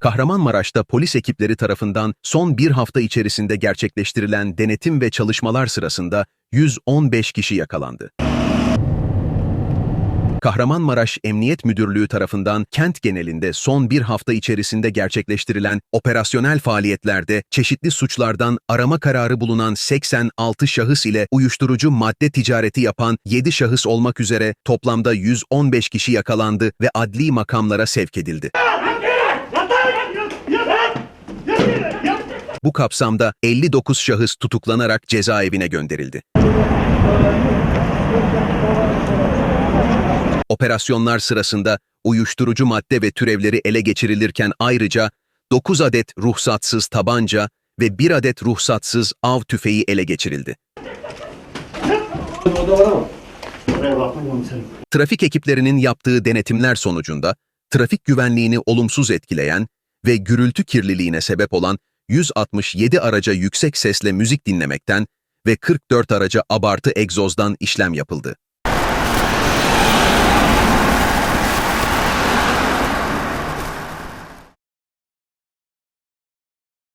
Kahramanmaraş'ta polis ekipleri tarafından son bir hafta içerisinde gerçekleştirilen denetim ve çalışmalar sırasında 115 kişi yakalandı. Kahramanmaraş Emniyet Müdürlüğü tarafından kent genelinde son bir hafta içerisinde gerçekleştirilen operasyonel faaliyetlerde çeşitli suçlardan arama kararı bulunan 86 şahıs ile uyuşturucu madde ticareti yapan 7 şahıs olmak üzere toplamda 115 kişi yakalandı ve adli makamlara sevk edildi. Bu kapsamda 59 şahıs tutuklanarak cezaevine gönderildi. Operasyonlar sırasında uyuşturucu madde ve türevleri ele geçirilirken ayrıca 9 adet ruhsatsız tabanca ve 1 adet ruhsatsız av tüfeği ele geçirildi. Trafik ekiplerinin yaptığı denetimler sonucunda trafik güvenliğini olumsuz etkileyen ve gürültü kirliliğine sebep olan 167 araca yüksek sesle müzik dinlemekten ve 44 araca abartı egzozdan işlem yapıldı.